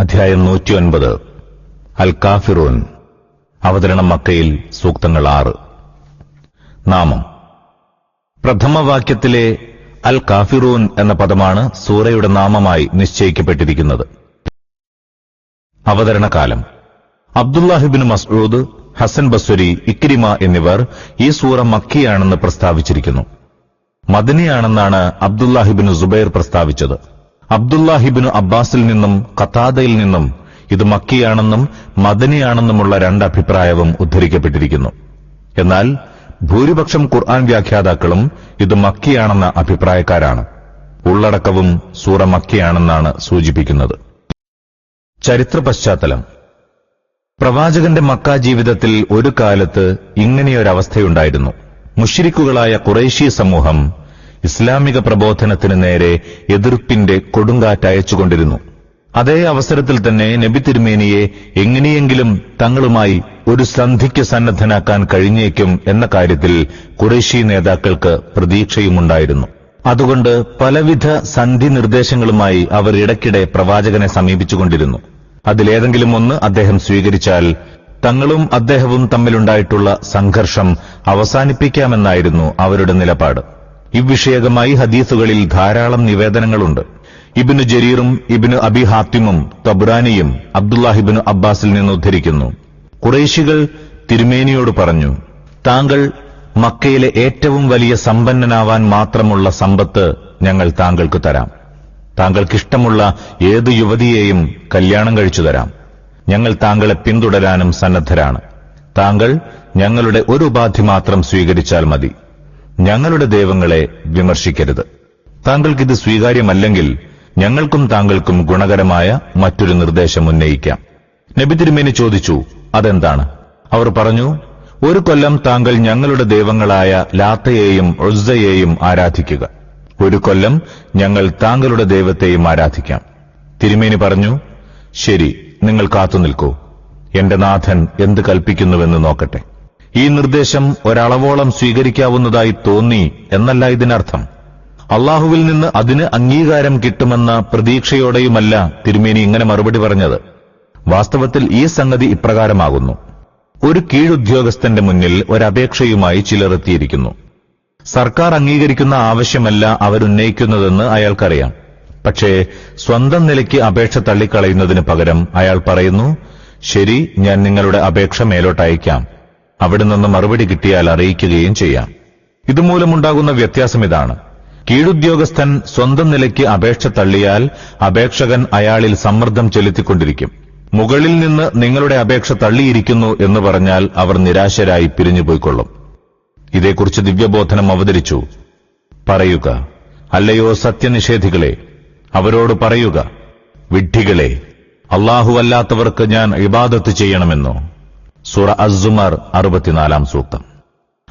അധ്യായം നൂറ്റിയൊൻപത്. അൽ കാഫിറൂൻ അവതരണം മക്കയിൽ സൂക്തങ്ങൾ ആറ്. നാമം. പ്രഥമവാക്യത്തിലെ അൽ കാഫിറൂൻ എന്ന പദമാണ് സൂറയുടെ നാമമായി നിശ്ചയിക്കപ്പെട്ടിരിക്കുന്നത്. അവതരണകാലം. അബ്ദുല്ലാഹിബിൻ മസ്ഊദ് ഹസൻ ബസ്വരി ഇക്രിമ എന്നിവർ ഈ സൂറ മക്കിയാണെന്ന് പ്രസ്താവിച്ചിരിക്കുന്നു. മദനിയാണെന്നാണ് അബ്ദുല്ലാഹിബിൻ സുബൈർ പ്രസ്താവിച്ചത്. അബ്ദുല്ലാഹിബിന് അബ്ബാസിൽ നിന്നും ഖത്താദയിൽ നിന്നും ഇത് മക്കിയാണെന്നും മദനിയാണെന്നുമുള്ള രണ്ട് അഭിപ്രായവും ഉദ്ധരിക്കപ്പെട്ടിരിക്കുന്നു. എന്നാൽ ഭൂരിപക്ഷം ഖുർആൻ വ്യാഖ്യാതാക്കളും ഇത് മക്കിയാണെന്ന അഭിപ്രായക്കാരാണ്. ഉള്ളടക്കവും സൂറ മക്കിയാണെന്നാണ് സൂചിപ്പിക്കുന്നത്. ചരിത്ര പശ്ചാത്തലം. പ്രവാചകന്റെ മക്ക ജീവിതത്തിൽ ഒരു കാലത്ത് ഇങ്ങനെയൊരവസ്ഥയുണ്ടായിരുന്നു. മുഷിരിക്കുകളായ കുറേശി സമൂഹം ഇസ്ലാമിക പ്രബോധനത്തിന് നേരെ എതിർപ്പിന്റെ കൊടുങ്കാറ്റയച്ചുകൊണ്ടിരുന്നു അതേ അവസരത്തിൽ തന്നെ നബി തിരുമേനിയെ എങ്ങനെയെങ്കിലും തങ്ങളുമായി ഒരു സന്ധിക്ക് സന്നദ്ധനാക്കാൻ കഴിഞ്ഞേക്കും എന്ന കാര്യത്തിൽ കുറേശി നേതാക്കൾക്ക് പ്രതീക്ഷയുമുണ്ടായിരുന്നു. അതുകൊണ്ട് പലവിധ സന്ധി നിർദ്ദേശങ്ങളുമായി അവർ ഇടയ്ക്കിടെ പ്രവാചകനെ സമീപിച്ചുകൊണ്ടിരുന്നു. അതിലേതെങ്കിലും ഒന്ന് അദ്ദേഹം സ്വീകരിച്ചാൽ തങ്ങളും അദ്ദേഹവും തമ്മിലുണ്ടായിട്ടുള്ള സംഘർഷം അവസാനിപ്പിക്കാമെന്നായിരുന്നു അവരുടെ നിലപാട്. ഇവിഷയകമായി ഹദീസുകളിൽ ധാരാളം നിവേദനങ്ങളുണ്ട്. ഇബിന് ജരീറും ഇബിന് അബി ഹാത്തിമും തബ്രാനിയും അബ്ദുല്ലാഹിബിന് അബ്ബാസിൽ നിന്ന് ഉദ്ധരിക്കുന്നു കുറേശികൾ തിരുമേനിയോട് പറഞ്ഞു താങ്കൾ മക്കയിലെ ഏറ്റവും വലിയ സമ്പന്നനാവാൻ മാത്രമുള്ള സമ്പത്ത് ഞങ്ങൾ താങ്കൾക്ക് തരാം. താങ്കൾക്കിഷ്ടമുള്ള ഏത് യുവതിയെയും കല്യാണം കഴിച്ചു തരാം. ഞങ്ങൾ താങ്കളെ പിന്തുടരാനും സന്നദ്ധരാണ്. താങ്കൾ ഞങ്ങളുടെ ഒരു ഉപാധി മാത്രം സ്വീകരിച്ചാൽ മതി. ഞങ്ങളുടെ ദൈവങ്ങളെ വിമർശിക്കരുത്. താങ്കൾക്കിത് സ്വീകാര്യമല്ലെങ്കിൽ ഞങ്ങൾക്കും താങ്കൾക്കും ഗുണകരമായ മറ്റൊരു നിർദ്ദേശം ഉന്നയിക്കാം. നബി തിരുമേനി ചോദിച്ചു അതെന്താണ്? അവർ പറഞ്ഞു ഒരു കൊല്ലം താങ്കൾ ഞങ്ങളുടെ ദൈവങ്ങളായ ലാത്തയെയും ഒസ്സയെയും ആരാധിക്കുക. ഒരു കൊല്ലം ഞങ്ങൾ താങ്കളുടെ ദൈവത്തെയും ആരാധിക്കാം. തിരുമേനി പറഞ്ഞു ശരി നിങ്ങൾ കാത്തുനിൽക്കൂ. എന്റെ നാഥൻ എന്ത് കൽപ്പിക്കുന്നുവെന്ന് നോക്കട്ടെ. ഈ നിർദ്ദേശം ഒരളവോളം സ്വീകരിക്കാവുന്നതായി തോന്നി എന്നല്ല ഇതിനർത്ഥം. അള്ളാഹുവിൽ നിന്ന് അതിന് അംഗീകാരം കിട്ടുമെന്ന പ്രതീക്ഷയോടെയുമല്ല തിരുമേനി ഇങ്ങനെ മറുപടി പറഞ്ഞത്. വാസ്തവത്തിൽ ഈ സംഗതി ഇപ്രകാരമാകുന്നു. ഒരു കീഴുദ്യോഗസ്ഥന്റെ മുന്നിൽ ഒരപേക്ഷയുമായി ചിലർ എത്തിയിരിക്കുന്നു. സർക്കാർ അംഗീകരിക്കുന്ന ആവശ്യമല്ല അവരുന്നയിക്കുന്നതെന്ന് അയാൾക്കറിയാം. പക്ഷേ സ്വന്തം നിലയ്ക്ക് അപേക്ഷ തള്ളിക്കളയുന്നതിന് പകരം അയാൾ പറയുന്നു ശരി ഞാൻ നിങ്ങളുടെ അപേക്ഷ മേലോട്ട് അയക്കാം അവിടെ നിന്ന് മറുപടി കിട്ടിയാൽ അറിയിക്കുകയും ചെയ്യാം. ഇതുമൂലമുണ്ടാകുന്ന വ്യത്യാസം ഇതാണ്. കീഴുദ്യോഗസ്ഥൻ സ്വന്തം നിലയ്ക്ക് അപേക്ഷ തള്ളിയാൽ അപേക്ഷകൻ അയാളിൽ സമ്മർദ്ദം ചെലുത്തിക്കൊണ്ടിരിക്കും. മുകളിൽ നിന്ന് നിങ്ങളുടെ അപേക്ഷ തള്ളിയിരിക്കുന്നു എന്ന് പറഞ്ഞാൽ അവർ നിരാശരായി പിരിഞ്ഞുപോയിക്കൊള്ളും. ഇതേക്കുറിച്ച് ദിവ്യബോധനം അവതരിച്ചു. പറയുക അല്ലയോ സത്യനിഷേധികളെ അവരോട് പറയുക വിഡ്ഢികളെ അല്ലാഹുവല്ലാത്തവർക്ക് ഞാൻ ഇബാദത്ത് ചെയ്യണമെന്നോ? സുറ അസുമർ അറുപത്തിനാലാം സൂക്തം.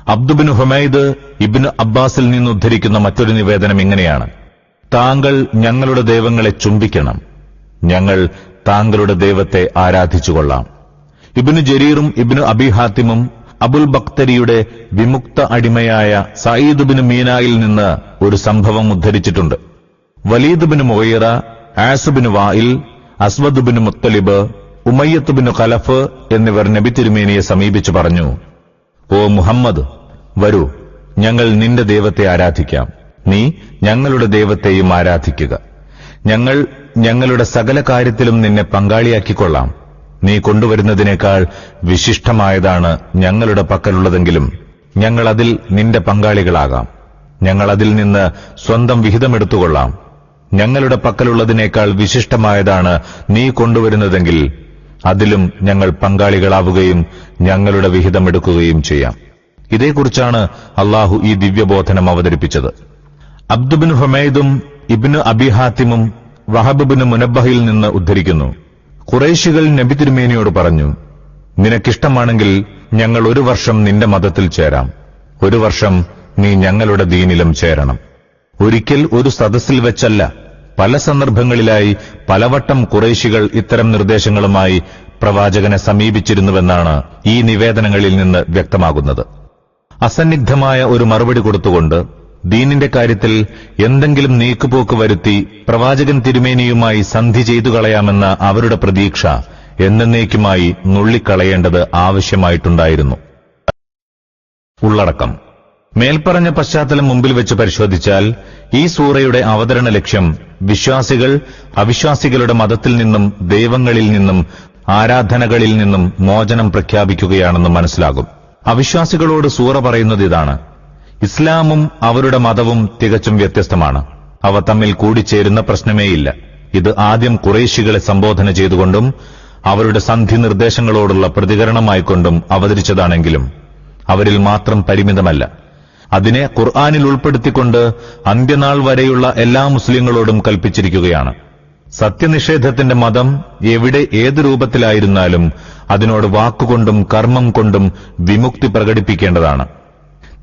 അബ്ദുബിൻ ഹുമൈദ് ഇബിന് അബ്ബാസിൽ നിന്ന് ഉദ്ധരിക്കുന്ന മറ്റൊരു നിവേദനം ഇങ്ങനെയാണ്. താങ്കൾ ഞങ്ങളുടെ ദൈവങ്ങളെ ചുംബിക്കണം. ഞങ്ങൾ താങ്കളുടെ ദൈവത്തെ ആരാധിച്ചുകൊള്ളാം. ഇബിനു ജരീറും ഇബിനു അബിഹാത്തിമും അബുൽ ബക്തരിയുടെ വിമുക്ത അടിമയായ സയ്യിദ് ബിൻ മീനായിൽ നിന്ന് ഒരു സംഭവം ഉദ്ധരിച്ചിട്ടുണ്ട്. വലീദ് ബിൻ മൊയ്റ ആസുബിന് വായിൽ Aswad bin Muttalib Umayyah bin Khalaf എന്നിവർ നബി തിരുമേനിയെ സമീപിച്ചു പറഞ്ഞു ഓ മുഹമ്മദ് വരൂ ഞങ്ങൾ നിന്റെ ദൈവത്തെ ആരാധിക്കാം. നീ ഞങ്ങളുടെ ദൈവത്തെയും ആരാധിക്കുക. ഞങ്ങൾ ഞങ്ങളുടെ സകല കാര്യത്തിലും നിന്നെ പങ്കാളിയാക്കിക്കൊള്ളാം. നീ കൊണ്ടുവരുന്നതിനേക്കാൾ വിശിഷ്ടമായതാണ് ഞങ്ങളുടെ പക്കലുള്ളതെങ്കിലും ഞങ്ങൾ അതിൽ നിന്റെ പങ്കാളികളാകാം. ഞങ്ങൾ അതിൽ നിന്ന് സ്വന്തം വിഹിതമെടുത്തുകൊള്ളാം ഞങ്ങളുടെ പക്കലുള്ളതിനേക്കാൾ വിശിഷ്ടമായതാണ് നീ കൊണ്ടുവരുന്നതെങ്കിൽ അതിലും ഞങ്ങൾ പങ്കാളികളാവുകയും ഞങ്ങളുടെ വിഹിതം എടുക്കുകയും ചെയ്യാം. ഇതേക്കുറിച്ചാണ് അള്ളാഹു ഈ ദിവ്യബോധനം അവതരിപ്പിച്ചത്. അബ്ദുബിൻ ഹുമൈദും ഇബിന് അബിഹാത്തിമും വഹബിന് മുനബഹയിൽ നിന്ന് ഉദ്ധരിക്കുന്നു. കുറേശികൾ നബി തിരുമേനിയോട് പറഞ്ഞു നിനക്കിഷ്ടമാണെങ്കിൽ ഞങ്ങൾ ഒരു വർഷം നിന്റെ മതത്തിൽ ചേരാം. ഒരു വർഷം നീ ഞങ്ങളുടെ ദീനിലും ചേരണം. ഒരിക്കൽ ഒരു സദസ്സിൽ വെച്ചല്ല പല സന്ദർഭങ്ങളിലായി പലവട്ടം കുറേശികൾ ഇത്തരം നിർദ്ദേശങ്ങളുമായി പ്രവാചകനെ സമീപിച്ചിരുന്നുവെന്നാണ് ഈ നിവേദനങ്ങളിൽ നിന്ന് വ്യക്തമാകുന്നത്. അസന്നിഗ്ധമായ ഒരു മറുപടി കൊടുത്തുകൊണ്ട് ദീനിന്റെ കാര്യത്തിൽ എന്തെങ്കിലും നീക്കുപോക്ക് വരുത്തി പ്രവാചകൻ തിരുമേനിയുമായി സന്ധി ചെയ്തു കളയാമെന്ന അവരുടെ പ്രതീക്ഷ എന്നേക്കുമായി നുള്ളിക്കളയേണ്ടത് ആവശ്യമായിട്ടുണ്ടായിരുന്നു. ഉള്ളടക്കം. മേൽപ്പറഞ്ഞ പശ്ചാത്തലം മുമ്പിൽ വെച്ച് പരിശോധിച്ചാൽ ഈ സൂറയുടെ അവതരണ ലക്ഷ്യം വിശ്വാസികൾ അവിശ്വാസികളുടെ മതത്തിൽ നിന്നും ദൈവങ്ങളിൽ നിന്നും ആരാധനകളിൽ നിന്നും മോചനം പ്രഖ്യാപിക്കുകയാണെന്ന് മനസ്സിലാകും. അവിശ്വാസികളോട് സൂറ പറയുന്നത് ഇതാണ്. ഇസ്ലാമും അവരുടെ മതവും തികച്ചും വ്യത്യസ്തമാണ്. അവ തമ്മിൽ കൂടിച്ചേരുന്ന പ്രശ്നമേയില്ല. ഇത് ആദ്യം കുറേശികളെ സംബോധന ചെയ്തുകൊണ്ടും അവരുടെ സന്ധി നിർദ്ദേശങ്ങളോടുള്ള പ്രതികരണമായിക്കൊണ്ടും അവതരിച്ചതാണെങ്കിലും അവരിൽ മാത്രം പരിമിതമല്ല. അതിനെ ഖുർആാനിൽ ഉൾപ്പെടുത്തിക്കൊണ്ട് അന്ത്യനാൾ വരെയുള്ള എല്ലാ മുസ്ലിങ്ങളോടും കൽപ്പിച്ചിരിക്കുകയാണ്. സത്യനിഷേധത്തിന്റെ മതം എവിടെ ഏത് രൂപത്തിലായിരുന്നാലും അതിനോട് വാക്കുകൊണ്ടും കർമ്മം കൊണ്ടും വിമുക്തി പ്രകടിപ്പിക്കേണ്ടതാണ്.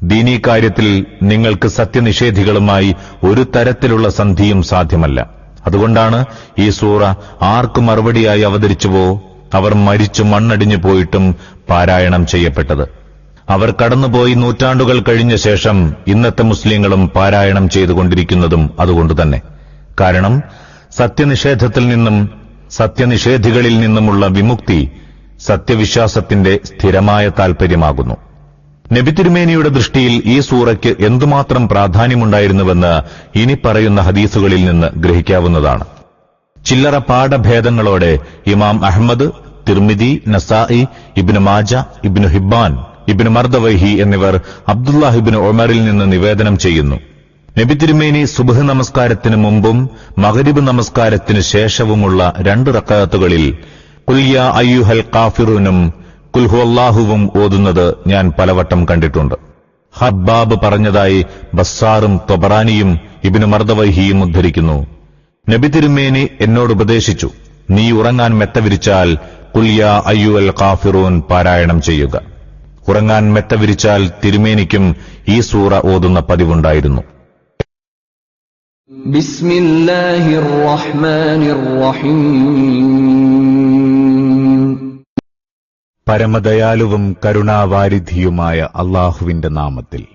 ദീനീ കാര്യത്തിൽ നിങ്ങൾക്ക് സത്യനിഷേധികളുമായി ഒരു തരത്തിലുള്ള സന്ധിയും സാധ്യമല്ല. അതുകൊണ്ടാണ് ഈ സൂറ ആർക്കു മറുപടിയായി അവതരിച്ചുവോ അവർ മരിച്ചു മണ്ണടിഞ്ഞു പോയിട്ടും പാരായണം ചെയ്യപ്പെട്ടത്. അവർ കടന്നുപോയി നൂറ്റാണ്ടുകൾ കഴിഞ്ഞ ശേഷം ഇന്നത്തെ മുസ്ലിങ്ങളും പാരായണം ചെയ്തുകൊണ്ടിരിക്കുന്നതും അതുകൊണ്ടുതന്നെ കാരണം സത്യനിഷേധത്തിൽ നിന്നും സത്യനിഷേധികളിൽ നിന്നുമുള്ള വിമുക്തി സത്യവിശ്വാസത്തിന്റെ സ്ഥിരമായ താൽപര്യമാകുന്നു. നബി തിരുമേനിയുടെ ദൃഷ്ടിയിൽ ഈ സൂറയ്ക്ക് എന്തുമാത്രം പ്രാധാന്യമുണ്ടായിരുന്നുവെന്ന് ഇനി പറയുന്ന ഹദീസുകളിൽ നിന്ന് ഗ്രഹിക്കാവുന്നതാണ്. ചില്ലറ പാഠഭേദങ്ങളോടെ ഇമാം അഹമ്മദ് തിർമിദി നസായി ഇബ്നു മാജ ഇബ്നു ഹിബാൻ ഇബിന് മർദവൈഹി എന്നിവർ അബ്ദുല്ലാഹിബിന് ഒമറിൽ നിന്ന് നിവേദനം ചെയ്യുന്നു. നബി തിരുമേനി സുബഹ് നമസ്കാരത്തിന് മുമ്പും മകരിബ് നമസ്കാരത്തിന് ശേഷവുമുള്ള രണ്ട് റക്കാത്തുകളിൽ കുൽയ അയ്യുഹൽ കാഫിറുനും കുൽഹുല്ലാഹുവും ഓതുന്നത് ഞാൻ പലവട്ടം കണ്ടിട്ടുണ്ട്. ഹബ്ബാബ് പറഞ്ഞതായി ബസ്സാറും തൊബറാനിയും ഇബിന് മർദവഹിയും ഉദ്ധരിക്കുന്നു. നബി തിരുമേനി എന്നോട് ഉപദേശിച്ചു നീ ഉറങ്ങാൻ മെത്തവിരിച്ചാൽ കുൽയ അയ്യുൽ കാഫിറൂൻ പാരായണം ചെയ്യുക. ഉറങ്ങാൻ മെത്തവിരിച്ചാൽ തിരുമേനിക്കും ഈ സൂറ ഓതുന്ന പതിവുണ്ടായിരുന്നു. പരമദയാലുവും കരുണാവാരിധിയുമായ അള്ളാഹുവിന്റെ നാമത്തിൽ.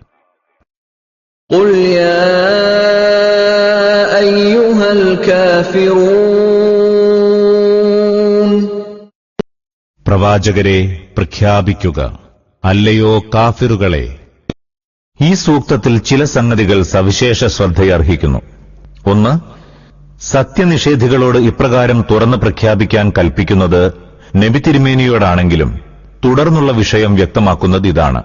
പ്രവാചകരെ പ്രഖ്യാപിക്കുക. അല്ലയോ കാഫിറുകളെ? ഈ സൂക്തത്തിൽ ചില സംഗതികൾ സവിശേഷ ശ്രദ്ധയർഹിക്കുന്നു. ഒന്ന് സത്യനിഷേധികളോട് ഇപ്രകാരം തുറന്നു പ്രഖ്യാപിക്കാൻ കൽപ്പിക്കുന്നത് നബി തിരുമേനിയോടാണെങ്കിലും തുടർന്നുള്ള വിഷയം വ്യക്തമാക്കുന്നത് ഇതാണ്.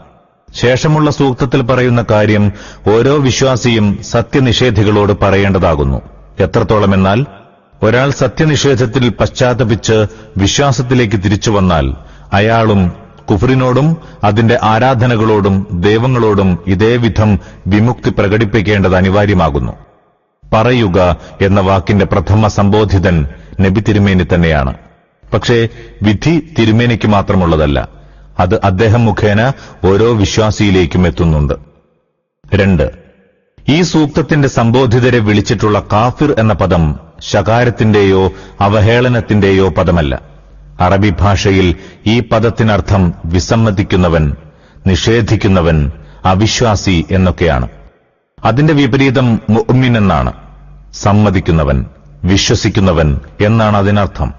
ശേഷമുള്ള സൂക്തത്തിൽ പറയുന്ന കാര്യം ഓരോ വിശ്വാസിയും സത്യനിഷേധികളോട് പറയേണ്ടതാകുന്നു. എത്രത്തോളമെന്നാൽ ഒരാൾ സത്യനിഷേധത്തിൽ പശ്ചാത്തപിച്ച് വിശ്വാസത്തിലേക്ക് തിരിച്ചു വന്നാൽ അയാളും കുഫറിനോടും അതിന്റെ ആരാധനകളോടും ദൈവങ്ങളോടും ഇതേവിധം വിമുക്തി പ്രകടിപ്പിക്കേണ്ടത് അനിവാര്യമാകുന്നു. പറയുക എന്ന വാക്കിന്റെ പ്രഥമ സംബോധിതൻ നബി തിരുമേനി തന്നെയാണ്. പക്ഷേ വിധി തിരുമേനിക്ക് മാത്രമുള്ളതല്ല അത് അദ്ദേഹം മുഖേന ഓരോ വിശ്വാസിയിലേക്കും എത്തുന്നുണ്ട്. രണ്ട് ഈ സൂക്തത്തിന്റെ സംബോധിതരെ വിളിച്ചിട്ടുള്ള കാഫിർ എന്ന പദം ശകാരത്തിന്റെയോ അവഹേളനത്തിന്റെയോ പദമല്ല. അറബി ഭാഷയിൽ ഈ പദത്തിനർത്ഥം വിസമ്മതിക്കുന്നവൻ നിഷേധിക്കുന്നവൻ അവിശ്വാസി എന്നൊക്കെയാണ്. അതിന്റെ വിപരീതം മുഅ്മിൻ എന്നാണ്. സമ്മതിക്കുന്നവൻ വിശ്വസിക്കുന്നവൻ എന്നാണ് അതിനർത്ഥം.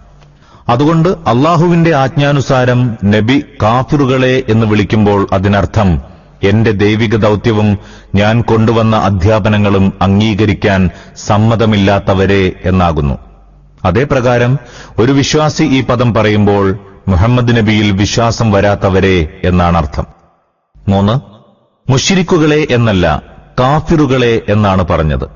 അതുകൊണ്ട് അള്ളാഹുവിന്റെ ആജ്ഞാനുസാരം നബി കാഫിറുകളെ എന്ന് വിളിക്കുമ്പോൾ അതിനർത്ഥം എന്റെ ദൈവിക ദൗത്യവും ഞാൻ കൊണ്ടുവന്ന അധ്യാപനങ്ങളും അംഗീകരിക്കാൻ സമ്മതമില്ലാത്തവരെ എന്നാകുന്നു. അതേപ്രകാരം ഒരു വിശ്വാസി ഈ പദം പറയുമ്പോൾ മുഹമ്മദ് നബിയിൽ വിശ്വാസം വരാത്തവരെ എന്നാണ് അർത്ഥം. മൂന്ന് മുഷിരിക്കുകളെ എന്നല്ല കാഫിറുകളെ എന്നാണ് പറഞ്ഞത്.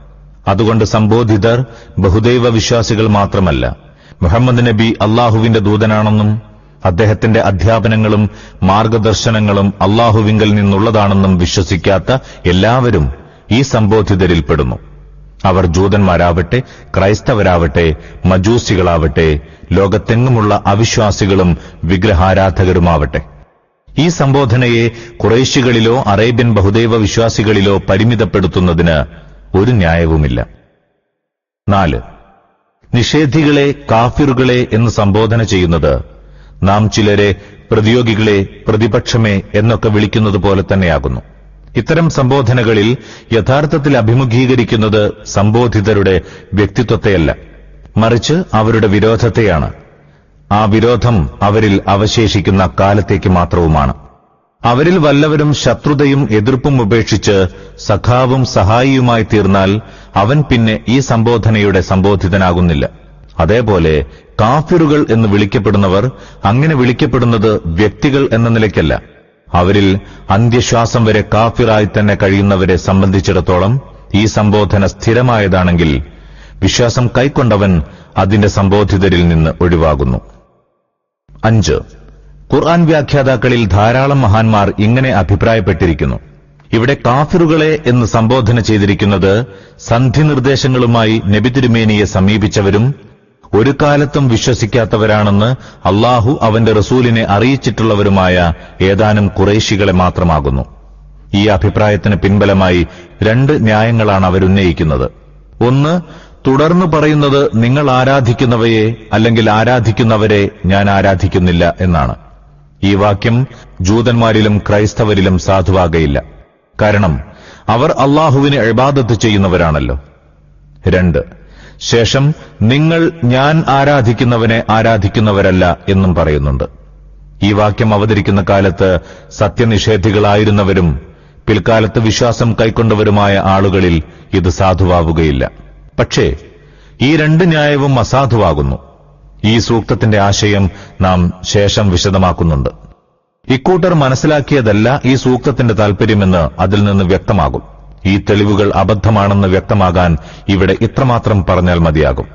അതുകൊണ്ട് സംബോധിതർ ബഹുദൈവ വിശ്വാസികൾ മാത്രമല്ല മുഹമ്മദ് നബി അള്ളാഹുവിന്റെ ദൂതനാണെന്നും അദ്ദേഹത്തിന്റെ അധ്യാപനങ്ങളും മാർഗദർശനങ്ങളും അള്ളാഹുവിങ്കൽ നിന്നുള്ളതാണെന്നും വിശ്വസിക്കാത്ത എല്ലാവരും ഈ സംബോധിതരിൽപ്പെടുന്നു. അവർ ജൂതന്മാരാവട്ടെ ക്രൈസ്തവരാവട്ടെ മജൂസികളാവട്ടെ ലോകത്തെങ്ങുമുള്ള അവിശ്വാസികളും വിഗ്രഹാരാധകരുമാവട്ടെ. ഈ സംബോധനയെ കുറേശികളിലോ അറേബ്യൻ ബഹുദൈവ വിശ്വാസികളിലോ പരിമിതപ്പെടുത്തുന്നതിന് ഒരു ന്യായവുമില്ല. നാല്. നിഷേധികളെ കാഫിറുകളെ എന്ന് സംബോധന ചെയ്യുന്നത് നാം ചിലരെ പ്രതിയോഗികളെ പ്രതിപക്ഷമേ എന്നൊക്കെ വിളിക്കുന്നത് പോലെ തന്നെയാകുന്നു. ഇത്തരം സംബോധനകളിൽ യഥാർത്ഥത്തിൽ അഭിമുഖീകരിക്കുന്നത് സംബോധിതരുടെ വ്യക്തിത്വത്തെയല്ല. മറിച്ച് അവരുടെ വിരോധത്തെയാണ്. ആ വിരോധം അവരിൽ അവശേഷിക്കുന്ന കാലത്തേക്ക് മാത്രവുമാണ്. അവരിൽ വല്ലവരും ശത്രുതയും എതിർപ്പും ഉപേക്ഷിച്ച് സഖാവും സഹായിയുമായി തീർന്നാൽ അവൻ പിന്നെ ഈ സംബോധനയുടെ സംബോധിതനാകുന്നില്ല. അതേപോലെ കാഫിറുകൾ എന്ന് വിളിക്കപ്പെടുന്നവർ അങ്ങനെ വിളിക്കപ്പെടുന്നത് വ്യക്തികൾ എന്ന നിലയ്ക്കല്ല. അവരിൽ അന്ത്യശ്വാസം വരെ കാഫിറായി തന്നെ കഴിയുന്നവരെ സംബന്ധിച്ചിടത്തോളം ഈ സംബോധന സ്ഥിരമായതാണെങ്കിൽ വിശ്വാസം കൈക്കൊണ്ടവൻ അതിന്റെ സംബോധിതരിൽ നിന്ന് ഒഴിവാകുന്നു. അഞ്ച്. ഖുർആൻ വ്യാഖ്യാതാക്കളിൽ ധാരാളം മഹാന്മാർ ഇങ്ങനെ അഭിപ്രായപ്പെട്ടിരിക്കുന്നു. ഇവിടെ കാഫിറുകളെ എന്ന് സംബോധന ചെയ്തിരിക്കുന്നത് സന്ധി നിർദ്ദേശങ്ങളുമായി നബി തിരുമേനിയെ സമീപിച്ചവരും ഒരു കാലത്തും വിശ്വസിക്കാത്തവരാണെന്ന് അള്ളാഹു അവന്റെ റസൂലിനെ അറിയിച്ചിട്ടുള്ളവരുമായ ഏതാനും കുറേശികളെ മാത്രമാകുന്നു. ഈ അഭിപ്രായത്തിന് പിൻബലമായി രണ്ട് ന്യായങ്ങളാണ് അവരുന്നയിക്കുന്നത്. ഒന്ന് തുടർന്ന് പറയുന്നത് നിങ്ങൾ ആരാധിക്കുന്നവയെ അല്ലെങ്കിൽ ആരാധിക്കുന്നവരെ ഞാൻ ആരാധിക്കുന്നില്ല എന്നാണ്. ഈ വാക്യം ജൂതന്മാരിലും ക്രൈസ്തവരിലും സാധുവാകയില്ല. കാരണം അവർ അള്ളാഹുവിനെ എഴുബാദത്ത് ചെയ്യുന്നവരാണല്ലോ. രണ്ട് ശേഷം നിങ്ങൾ ഞാൻ ആരാധിക്കുന്നവനെ ആരാധിക്കുന്നവരല്ല എന്നും പറയുന്നുണ്ട്. ഈ വാക്യം അവതരിക്കുന്ന കാലത്ത് സത്യനിഷേധികളായിരുന്നവരും പിൽക്കാലത്ത് വിശ്വാസം കൈക്കൊണ്ടവരുമായ ആളുകളിൽ ഇത് സാധുവാവുകയില്ല. പക്ഷേ ഈ രണ്ട് ന്യായവും അസാധുവാകുന്നു. ഈ സൂക്തത്തിന്റെ ആശയം നാം ശേഷം വിശദമാക്കുന്നുണ്ട്. ഇക്കൂട്ടർ മനസ്സിലാക്കിയതല്ല ഈ സൂക്തത്തിന്റെ താൽപര്യമെന്ന് അതിൽ നിന്ന് വ്യക്തമാകും. ഈ തെളിവുകൾ അബദ്ധമാണെന്ന് വ്യക്തമാകാൻ ഇവിടെ ഇത്രമാത്രം പറഞ്ഞാൽ മതിയാകും.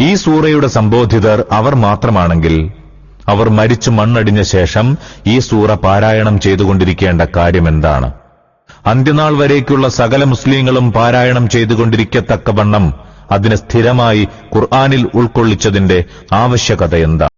ഈ സൂറയുടെ സംബോധിതർ അവർ മാത്രമാണെങ്കിൽ അവർ മരിച്ചു മണ്ണടിഞ്ഞ ശേഷം ഈ സൂറ പാരായണം ചെയ്തുകൊണ്ടിരിക്കേണ്ട കാര്യമെന്താണ്? അന്ത്യനാൾ വരേക്കുള്ള സകല മുസ്ലിങ്ങളും പാരായണം ചെയ്തുകൊണ്ടിരിക്കത്തക്കവണ്ണം അതിനെ സ്ഥിരമായി ഖുർആാനിൽ ഉൾക്കൊള്ളിച്ചതിന്റെ ആവശ്യകത എന്താണ്